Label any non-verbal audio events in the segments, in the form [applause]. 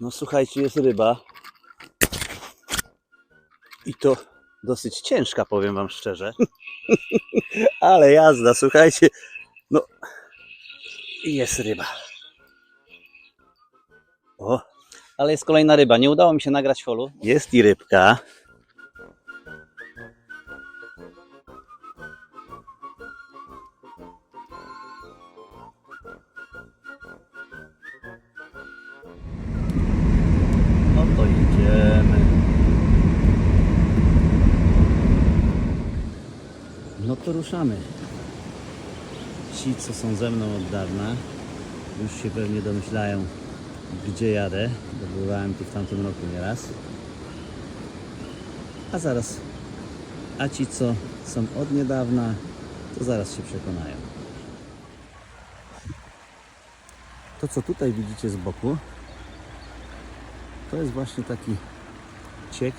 No słuchajcie, jest ryba. I to dosyć ciężka, powiem wam szczerze. [laughs] Ale jazda, słuchajcie. No, jest ryba. O, ale jest kolejna ryba. Nie udało mi się nagrać holu. Jest i rybka. To ruszamy. Ci, co są ze mną od dawna, już się pewnie domyślają, gdzie jadę. bo Bywałem tu w tamtym roku nieraz. A zaraz, a ci, co są od niedawna, to zaraz się przekonają. To, co tutaj widzicie z boku, to jest właśnie taki ciek,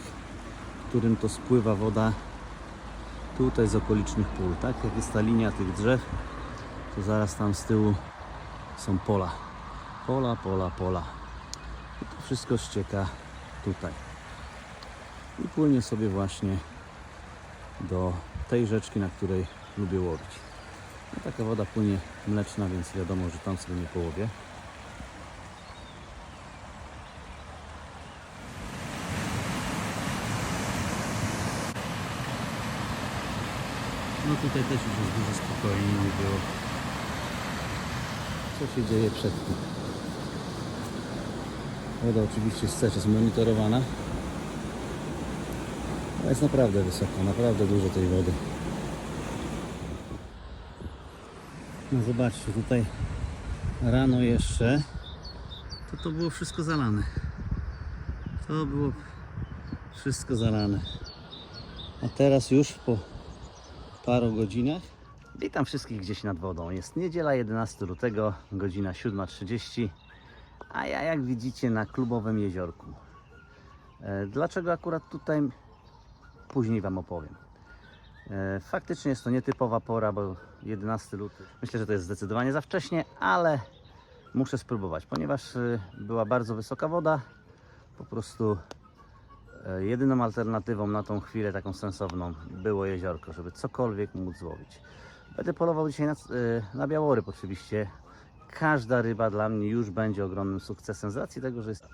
którym to spływa woda tutaj z okolicznych pól. Tak jak jest ta linia tych drzew, to zaraz tam z tyłu są pola. Pola, pola, pola. I to wszystko ścieka tutaj. I płynie sobie właśnie do tej rzeczki, na której lubię łowić. No, taka woda płynie mleczna, więc wiadomo, że tam sobie nie połowię. No tutaj też już jest dużo spokojniej nie było. Co się dzieje przed tym? Woda oczywiście jest cały czas monitorowana. Ale jest naprawdę wysoko, naprawdę dużo tej wody. No zobaczcie, tutaj rano jeszcze to to było wszystko zalane. To było wszystko zalane. A teraz już po paru godzinach. Witam wszystkich gdzieś nad wodą. Jest niedziela 11 lutego, godzina 7.30, a ja jak widzicie na klubowym jeziorku. E, Dlaczego akurat tutaj? Później Wam opowiem. E, Faktycznie jest to nietypowa pora, bo 11 luty. Myślę, że to jest zdecydowanie za wcześnie, ale muszę spróbować, ponieważ e, była bardzo wysoka woda. Po prostu Jedyną alternatywą na tą chwilę taką sensowną było jeziorko, żeby cokolwiek móc złowić. Będę polował dzisiaj na, e, na białoryb oczywiście. Każda ryba dla mnie już będzie ogromnym sukcesem z racji tego, że jest,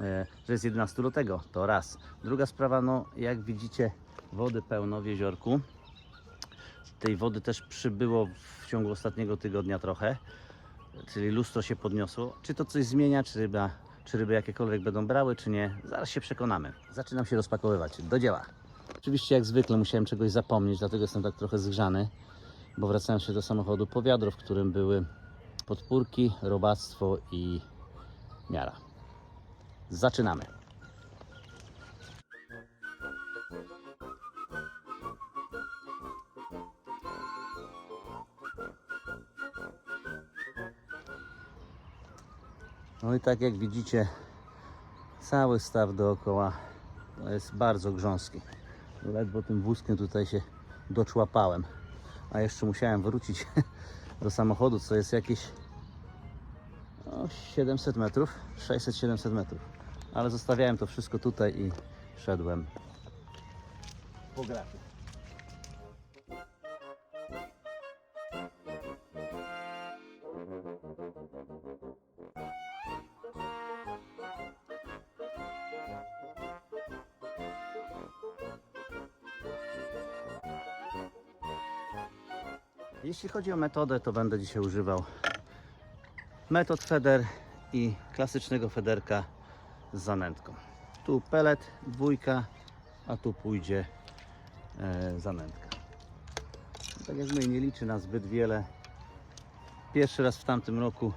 e, że jest 11 lutego. To raz. Druga sprawa, no jak widzicie wody pełno w jeziorku. Tej wody też przybyło w ciągu ostatniego tygodnia trochę, czyli lustro się podniosło. Czy to coś zmienia, czy ryba czy ryby jakiekolwiek będą brały, czy nie, zaraz się przekonamy. Zaczynam się rozpakowywać. Do dzieła. Oczywiście jak zwykle musiałem czegoś zapomnieć, dlatego jestem tak trochę zgrzany, bo wracałem się do samochodu po wiadro, w którym były podpórki, robactwo i miara. Zaczynamy. No i tak jak widzicie, cały staw dookoła jest bardzo grząski. Ledwo tym wózkiem tutaj się doczłapałem. A jeszcze musiałem wrócić [laughs] do samochodu, co jest jakieś no, 700 metrów, 600-700 metrów. Ale zostawiałem to wszystko tutaj i szedłem po grafie. Jeśli chodzi o metodę, to będę dzisiaj używał metod feder i klasycznego federka z zanętką. Tu pelet, dwójka, a tu pójdzie e, zanętka. Tak jak my nie liczy nas zbyt wiele. Pierwszy raz w tamtym roku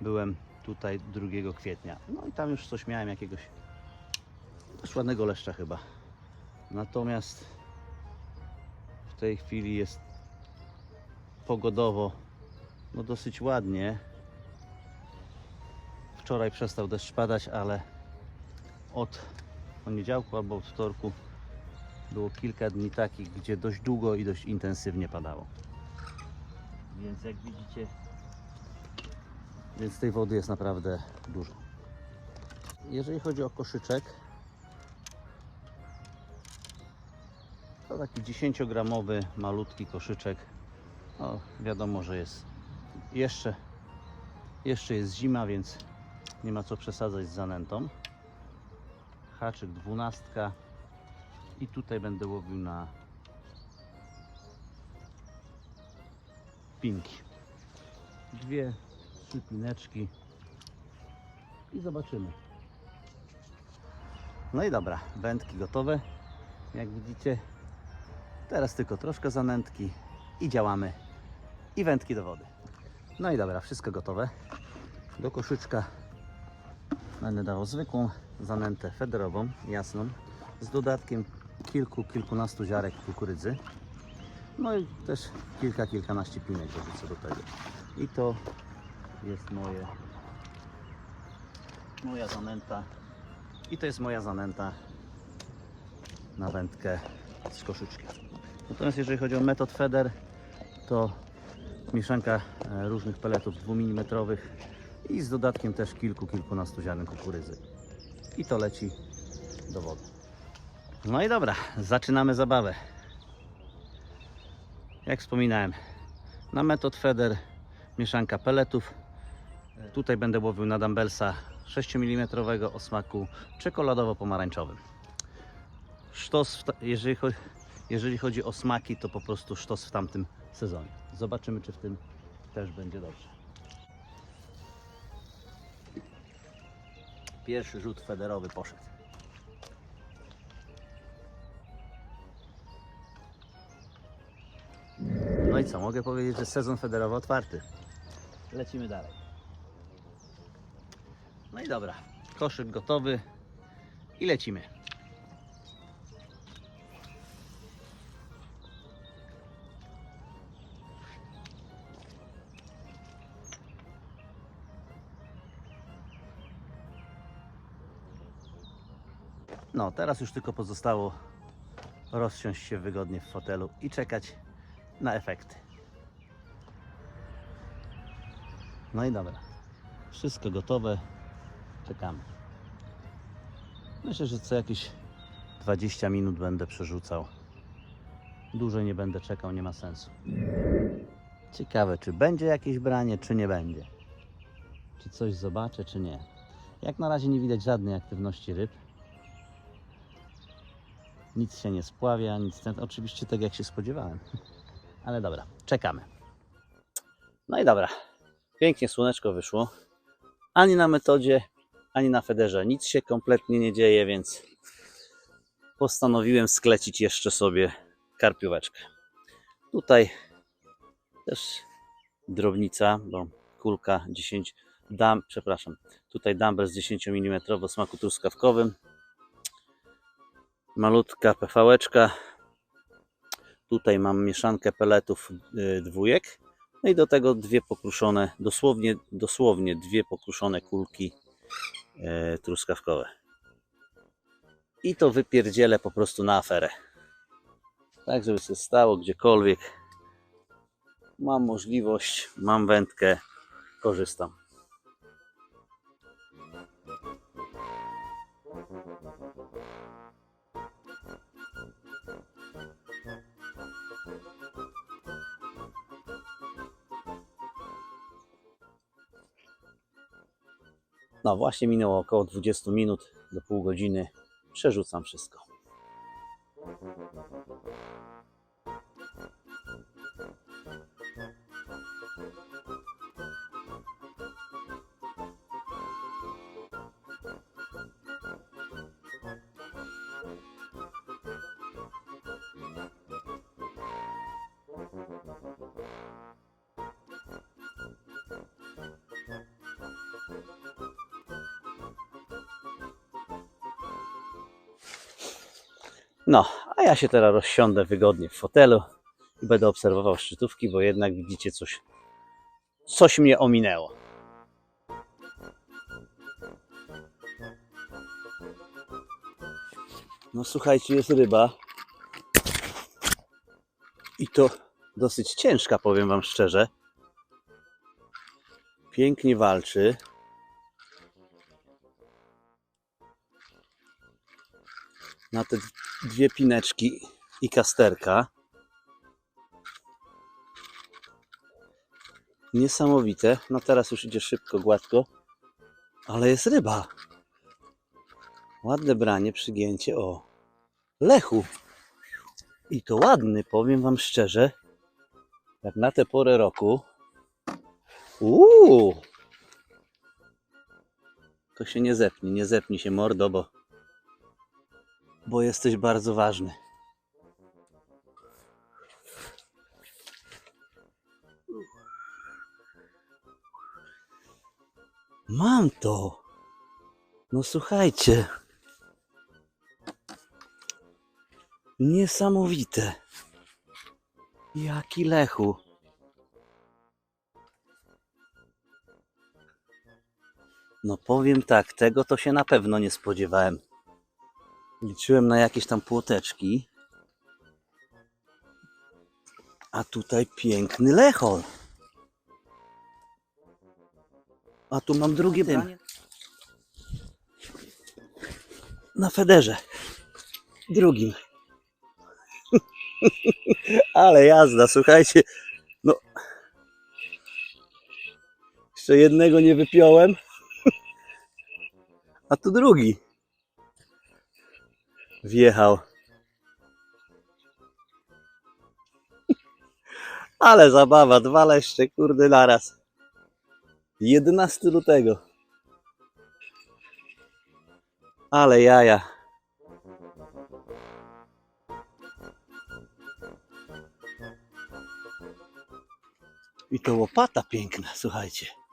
byłem tutaj 2 kwietnia. No i tam już coś miałem jakiegoś ładnego leszcza chyba. Natomiast w tej chwili jest pogodowo no dosyć ładnie. Wczoraj przestał deszcz padać, ale od poniedziałku albo od wtorku było kilka dni takich, gdzie dość długo i dość intensywnie padało. Więc jak widzicie, więc tej wody jest naprawdę dużo. jeżeli chodzi o koszyczek, to taki 10-gramowy, malutki koszyczek. No, wiadomo, że jest jeszcze, jeszcze jest zima, więc nie ma co przesadzać z zanętą. Haczyk 12 i tutaj będę łowił na pinki. Dwie, trzy pineczki i zobaczymy. No i dobra, wędki gotowe. Jak widzicie, teraz tylko troszkę zanętki i działamy. I wędki do wody. No i dobra, wszystko gotowe. Do koszyczka będę dawał zwykłą zanętę federową, jasną, z dodatkiem kilku, kilkunastu ziarek kukurydzy. No i też kilka, kilkanaście pinek dorzucę do tego. I to jest moje moja zanęta i to jest moja zanęta na wędkę z koszyczkiem. Natomiast jeżeli chodzi o metod feder, to mieszanka e, różnych peletów 2 mm i z dodatkiem też kilku, kilkunastu ziaren kukurydzy. I to leci do wody. No i dobra, zaczynamy zabawę. Jak wspominałem, na metod feder mieszanka peletów. Tutaj będę łowił na dumbbellsa 6 mm o smaku czekoladowo-pomarańczowym. Sztos, jeżeli chodzi o smaki, to po prostu sztos w tamtym sezonie. Zobaczymy, czy w tym też będzie dobrze. Pierwszy rzut federowy poszedł. No i co, mogę powiedzieć, że sezon federowy otwarty. Lecimy dalej. No i dobra, koszyk gotowy i lecimy. No, teraz już tylko pozostało rozsiąść się wygodnie w fotelu i czekać na efekty. No i dobra. Wszystko gotowe. Czekamy. Myślę, że co jakieś 20 minut będę przerzucał. Dłużej nie będę czekał, nie ma sensu. Ciekawe, czy będzie jakieś branie, czy nie będzie. Czy coś zobaczę, czy nie. Jak na razie nie widać żadnej aktywności ryb. Nic się nie spławia, nic ten, oczywiście tak jak się spodziewałem. Ale dobra, czekamy. No i dobra. Pięknie słoneczko wyszło. Ani na metodzie, ani na federze nic się kompletnie nie dzieje, więc postanowiłem sklecić jeszcze sobie karpióweczkę. Tutaj też drobnica, bo kulka 10 dam, przepraszam, tutaj dumbbell z 10 mm o smaku truskawkowym. Malutka PV-czka. Tutaj mam mieszankę peletów y, dwójek. No i do tego dwie pokruszone, dosłownie, dosłownie dwie pokruszone kulki e, truskawkowe. I to wypierdzielę po prostu na aferę. Tak, żeby się stało gdziekolwiek. Mam możliwość, mam wędkę, korzystam. No właśnie minęło około 20 minut do pół godziny. Przerzucam wszystko. A ja się teraz rozsiądę wygodnie w fotelu i będę obserwował szczytówki, bo jednak widzicie coś, coś mnie ominęło. No słuchajcie, jest ryba. I to dosyć ciężka, powiem wam szczerze. Pięknie walczy. Na te dwie pineczki i kasterka. Niesamowite. No teraz już idzie szybko, gładko. Ale jest ryba. Ładne branie, przygięcie. O, lechu. I to ładny, powiem wam szczerze. Jak na tę porę roku. Uuu. To się nie zepnie, nie zepnij się mordo, bo bo jesteś bardzo ważny. Mam to. No słuchajcie. Niesamowite. Jaki lechu. No powiem tak, tego to się na pewno nie spodziewałem. Liczyłem na jakieś tam płoteczki. A tutaj piękny lechol. A tu mam drugie branie. Na federze. Drugim. [laughs] Ale jazda, słuchajcie. No. Jeszcze jednego nie wypiąłem. [laughs] A tu drugi wjechał. [laughs] Ale zabawa, dwa leszcze, kurde, naraz. 11 lutego. Ale jaja. I to łopata piękna, słuchajcie.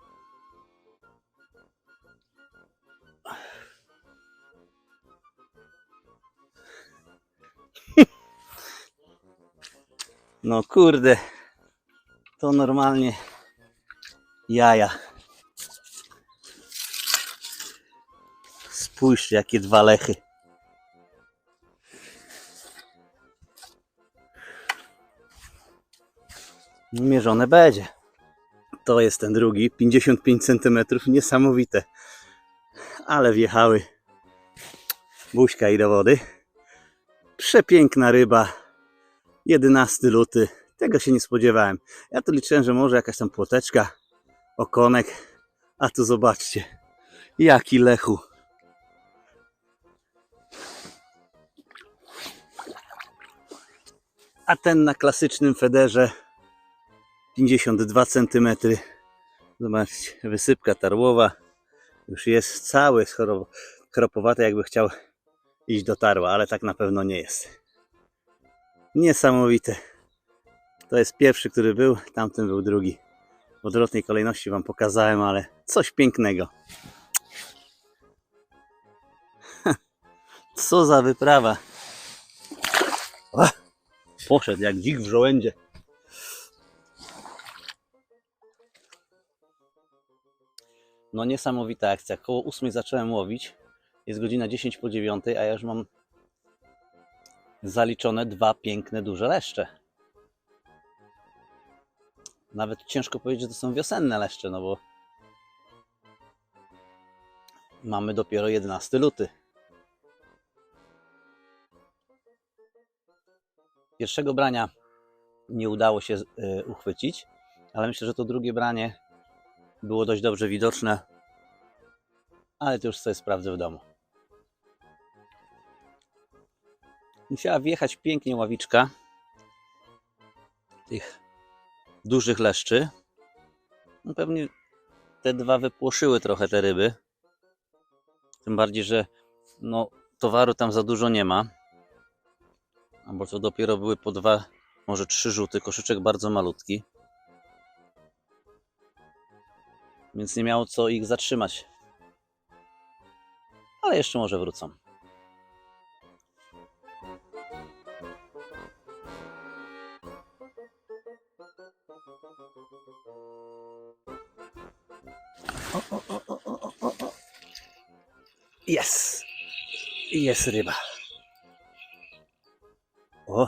No kurde, to normalnie jaja. Spójrzcie, jakie dwa lechy. Mierzone będzie. To jest ten drugi, 55 cm, niesamowite. Ale wjechały. Buźka i do wody. Przepiękna ryba. 11 luty. Tego się nie spodziewałem. Ja tu liczyłem, że może jakaś tam płoteczka, okonek. A tu zobaczcie. Jaki lechu. A ten na klasycznym federze 52 cm. Zobaczcie, wysypka tarłowa. Już jest cały schoro- chropowaty, jakby chciał iść do tarła, ale tak na pewno nie jest. Niesamowite. To jest pierwszy, który był, tamten był drugi. W odwrotnej kolejności Wam pokazałem, ale coś pięknego. [laughs] Co za wyprawa. O, poszedł jak dzik w żołędzie. No niesamowita akcja. Koło 8 zacząłem łowić. Jest godzina 10 po 9, a ja już mam zaliczone dwa piękne, duże leszcze. Nawet ciężko powiedzieć, że to są wiosenne leszcze, no bo mamy dopiero 11 luty. Pierwszego brania nie udało się y, uchwycić, ale myślę, że to drugie branie było dość dobrze widoczne, ale to już sobie sprawdzę w domu. Musiała wjechać pięknie ławiczka tych dużych leszczy. No pewnie te dwa wypłoszyły trochę te ryby. Tym bardziej, że no, towaru tam za dużo nie ma. Albo to dopiero były po dwa, może trzy rzuty. Koszyczek bardzo malutki. Więc nie miało co ich zatrzymać. Ale jeszcze może wrócą. イエス。イエスレバー。お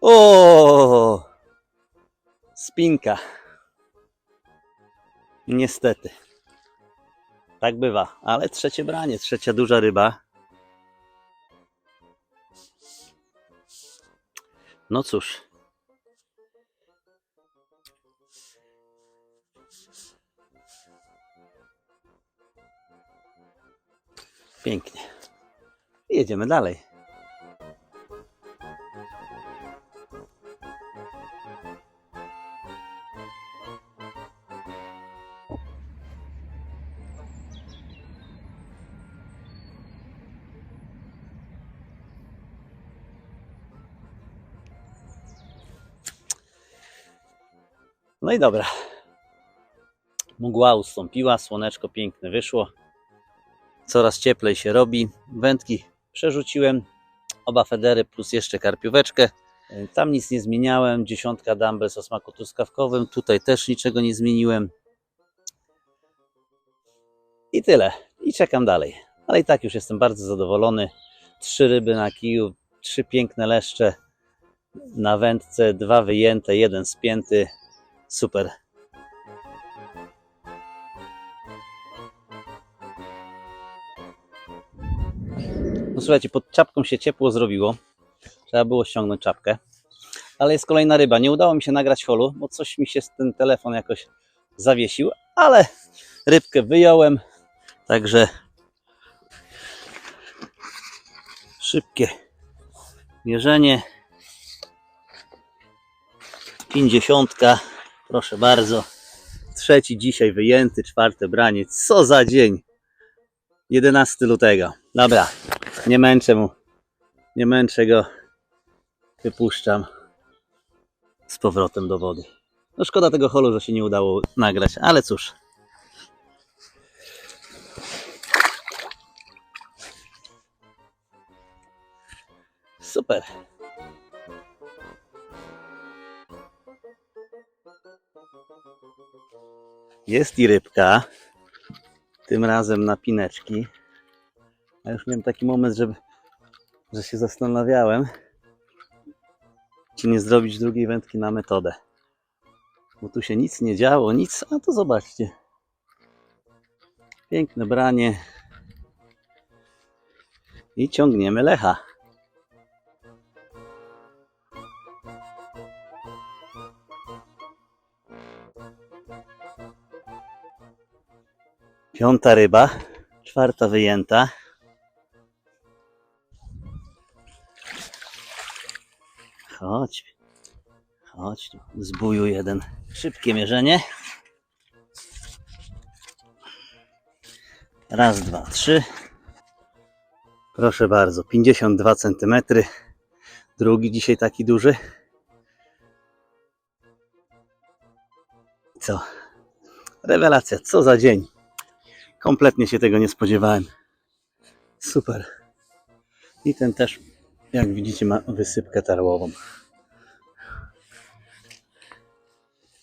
おー Spinka. Niestety. Tak bywa, ale trzecie branie, trzecia duża ryba. No cóż. Pięknie. Jedziemy dalej. No i dobra. Mgła ustąpiła, słoneczko piękne wyszło. Coraz cieplej się robi. Wędki przerzuciłem. Oba federy plus jeszcze karpióweczkę. Tam nic nie zmieniałem. Dziesiątka dumbbells o smaku truskawkowym. Tutaj też niczego nie zmieniłem. I tyle. I czekam dalej. Ale i tak już jestem bardzo zadowolony. Trzy ryby na kiju, trzy piękne leszcze na wędce, dwa wyjęte, jeden spięty. Super. No słuchajcie, pod czapką się ciepło zrobiło. Trzeba było ściągnąć czapkę. Ale jest kolejna ryba. Nie udało mi się nagrać holu, bo coś mi się ten telefon jakoś zawiesił, ale rybkę wyjąłem. Także szybkie mierzenie. Pięćdziesiątka. Proszę bardzo. Trzeci dzisiaj wyjęty, czwarte branie. Co za dzień. 11 lutego. Dobra, nie męczę mu. Nie męczę go. Wypuszczam z powrotem do wody. No szkoda tego holu, że się nie udało nagrać, ale cóż. Super. Jest i rybka. Tym razem na pineczki. A już miałem taki moment, że, że się zastanawiałem, czy nie zrobić drugiej wędki na metodę. Bo tu się nic nie działo, nic, a to zobaczcie. Piękne branie. I ciągniemy lecha. Piąta ryba, czwarta wyjęta. Chodź, chodź tu, jeden. Szybkie mierzenie. Raz, dwa, trzy. Proszę bardzo, 52 cm. Drugi dzisiaj taki duży. Co? Rewelacja, co za dzień. Kompletnie się tego nie spodziewałem. Super. I ten też, jak widzicie, ma wysypkę tarłową.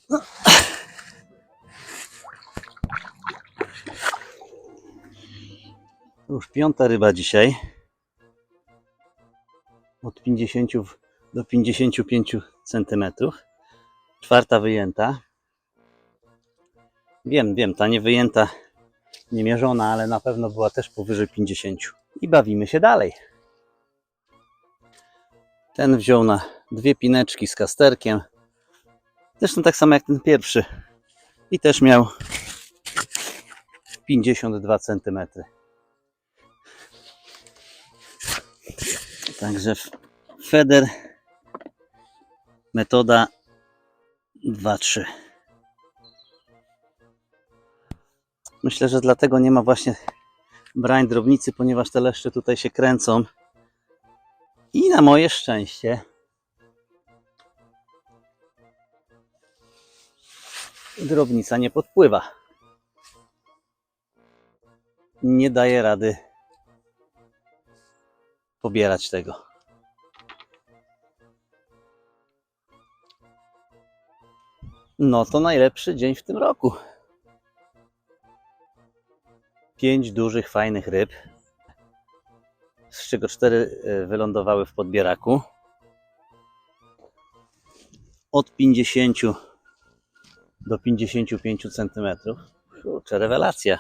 No. Już piąta ryba dzisiaj. Od 50 w- do 55 cm. Czwarta wyjęta. Wiem, wiem, ta nie wyjęta nie mierzona, ale na pewno była też powyżej 50. I bawimy się dalej. Ten wziął na dwie pineczki z kasterkiem. Zresztą tak samo jak ten pierwszy. I też miał 52 cm. Także Feder metoda 2-3. Myślę, że dlatego nie ma właśnie brań drobnicy, ponieważ te leszcze tutaj się kręcą. I na moje szczęście drobnica nie podpływa. Nie daje rady pobierać tego. No to najlepszy dzień w tym roku. Pięć dużych, fajnych ryb, z czego cztery e, wylądowały w podbieraku. od 50 do 55 cm. Kurczę, rewelacja.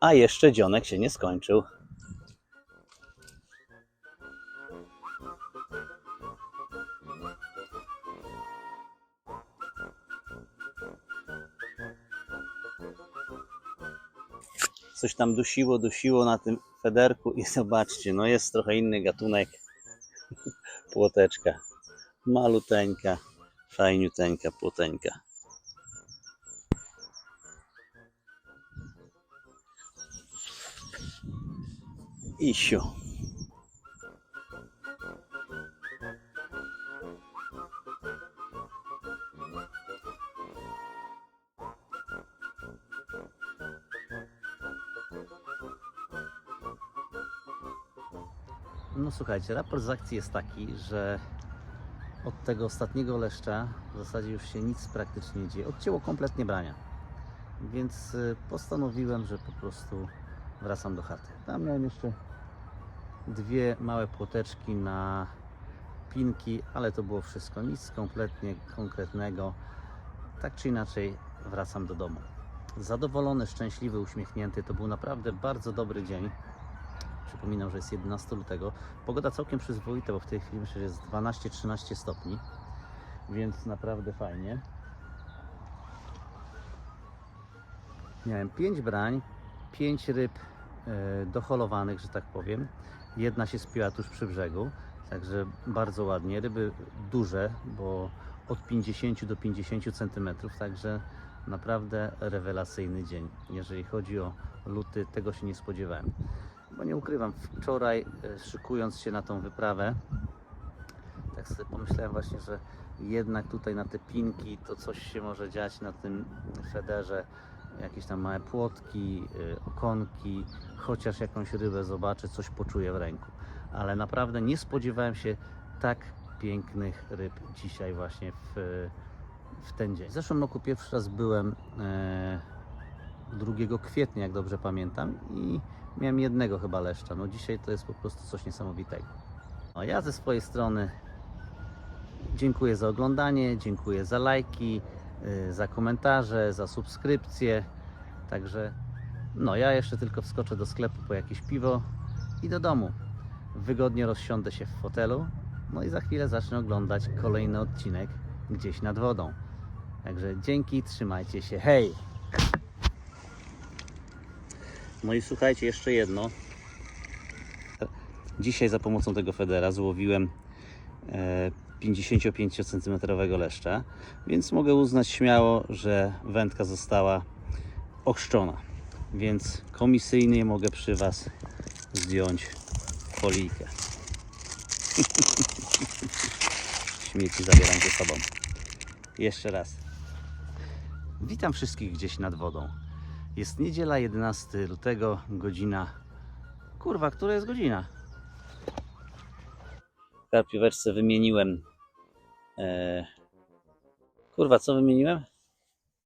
A jeszcze dzionek się nie skończył. Coś tam dusiło, dusiło na tym federku i [laughs] zobaczcie, no jest trochę inny gatunek [laughs] płoteczka. Maluteńka, fajniuteńka płoteńka. Isiu. Słuchajcie, raport z akcji jest taki, że od tego ostatniego leszcza w zasadzie już się nic praktycznie nie dzieje. Odcięło kompletnie brania. Więc y, postanowiłem, że po prostu wracam do chaty. Tam miałem jeszcze dwie małe płoteczki na pinki, ale to było wszystko. Nic kompletnie konkretnego. Tak czy inaczej wracam do domu. Zadowolony, szczęśliwy, uśmiechnięty. To był naprawdę bardzo dobry dzień. Przypominam, że jest 11 lutego. Pogoda całkiem przyzwoita, bo w tej chwili myślę, że jest 12-13 stopni, więc naprawdę fajnie. Miałem 5 brań, 5 ryb e, doholowanych, że tak powiem. Jedna się spiła tuż przy brzegu, także bardzo ładnie. Ryby duże, bo od 50 do 50 cm, także naprawdę rewelacyjny dzień. Jeżeli chodzi o luty, tego się nie spodziewałem. Bo nie ukrywam, wczoraj e, szykując się na tą wyprawę, tak sobie pomyślałem właśnie, że jednak tutaj na te pinki to coś się może dziać na tym federze. Jakieś tam małe płotki, y, okonki, chociaż jakąś rybę zobaczę, coś poczuję w ręku. Ale naprawdę nie spodziewałem się tak pięknych ryb dzisiaj właśnie w, w ten dzień. W zeszłym roku pierwszy raz byłem e, 2 kwietnia, jak dobrze pamiętam, i miałem jednego chyba leszcza. No dzisiaj to jest po prostu coś niesamowitego. No, ja ze swojej strony dziękuję za oglądanie, dziękuję za lajki, y, za komentarze, za subskrypcje. Także no ja jeszcze tylko wskoczę do sklepu po jakieś piwo i do domu. Wygodnie rozsiądę się w fotelu. No i za chwilę zacznę oglądać kolejny odcinek gdzieś nad wodą. Także dzięki, trzymajcie się. Hej! No i słuchajcie, jeszcze jedno. Dzisiaj za pomocą tego federa złowiłem e, 55 cm leszcza, więc mogę uznać śmiało, że wędka została ochrzczona. Więc komisyjnie mogę przy Was zdjąć folijkę. [laughs] Śmieci zabieram ze sobą. Jeszcze raz. Witam wszystkich gdzieś nad wodą. Jest niedziela 11 lutego, godzina. Kurwa, która jest godzina? W karpióweczce wymieniłem. E... Kurwa, co wymieniłem?